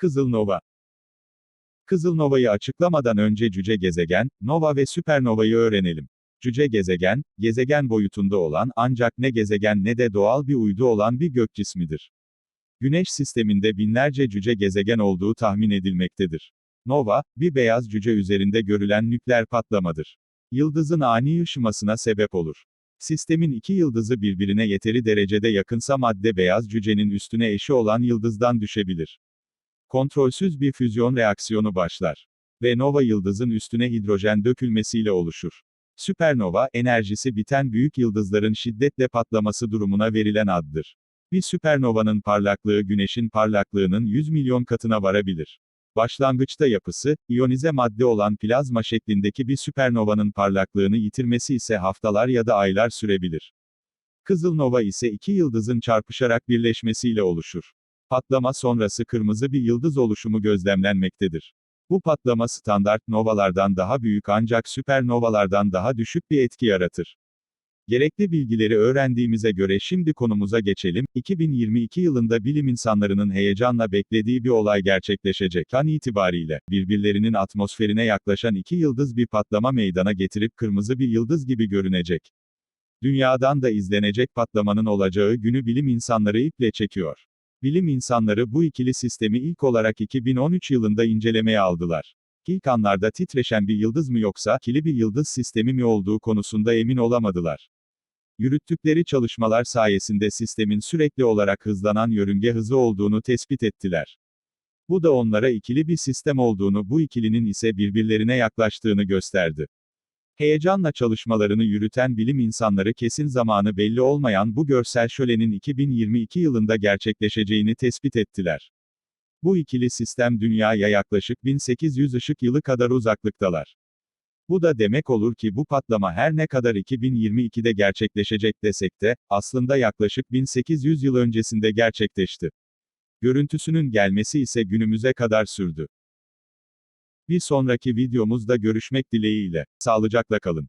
Kızıl Nova Kızıl Nova'yı açıklamadan önce cüce gezegen, nova ve süpernova'yı öğrenelim. Cüce gezegen, gezegen boyutunda olan ancak ne gezegen ne de doğal bir uydu olan bir gök cismidir. Güneş sisteminde binlerce cüce gezegen olduğu tahmin edilmektedir. Nova, bir beyaz cüce üzerinde görülen nükleer patlamadır. Yıldızın ani ışımasına sebep olur. Sistemin iki yıldızı birbirine yeteri derecede yakınsa madde beyaz cücenin üstüne eşi olan yıldızdan düşebilir. Kontrolsüz bir füzyon reaksiyonu başlar. Ve nova yıldızın üstüne hidrojen dökülmesiyle oluşur. Süpernova, enerjisi biten büyük yıldızların şiddetle patlaması durumuna verilen addır. Bir süpernovanın parlaklığı güneşin parlaklığının 100 milyon katına varabilir. Başlangıçta yapısı, iyonize madde olan plazma şeklindeki bir süpernovanın parlaklığını yitirmesi ise haftalar ya da aylar sürebilir. Kızıl nova ise iki yıldızın çarpışarak birleşmesiyle oluşur. Patlama sonrası kırmızı bir yıldız oluşumu gözlemlenmektedir. Bu patlama standart novalardan daha büyük ancak süpernovalardan daha düşük bir etki yaratır. Gerekli bilgileri öğrendiğimize göre şimdi konumuza geçelim. 2022 yılında bilim insanlarının heyecanla beklediği bir olay gerçekleşecek. An itibariyle, birbirlerinin atmosferine yaklaşan iki yıldız bir patlama meydana getirip kırmızı bir yıldız gibi görünecek. Dünyadan da izlenecek patlamanın olacağı günü bilim insanları iple çekiyor. Bilim insanları bu ikili sistemi ilk olarak 2013 yılında incelemeye aldılar. İlk anlarda titreşen bir yıldız mı yoksa kili bir yıldız sistemi mi olduğu konusunda emin olamadılar. Yürüttükleri çalışmalar sayesinde sistemin sürekli olarak hızlanan yörünge hızı olduğunu tespit ettiler. Bu da onlara ikili bir sistem olduğunu bu ikilinin ise birbirlerine yaklaştığını gösterdi. Heyecanla çalışmalarını yürüten bilim insanları kesin zamanı belli olmayan bu görsel şölenin 2022 yılında gerçekleşeceğini tespit ettiler. Bu ikili sistem Dünya'ya yaklaşık 1800 ışık yılı kadar uzaklıktalar. Bu da demek olur ki bu patlama her ne kadar 2022'de gerçekleşecek desek de, aslında yaklaşık 1800 yıl öncesinde gerçekleşti. Görüntüsünün gelmesi ise günümüze kadar sürdü. Bir sonraki videomuzda görüşmek dileğiyle. Sağlıcakla kalın.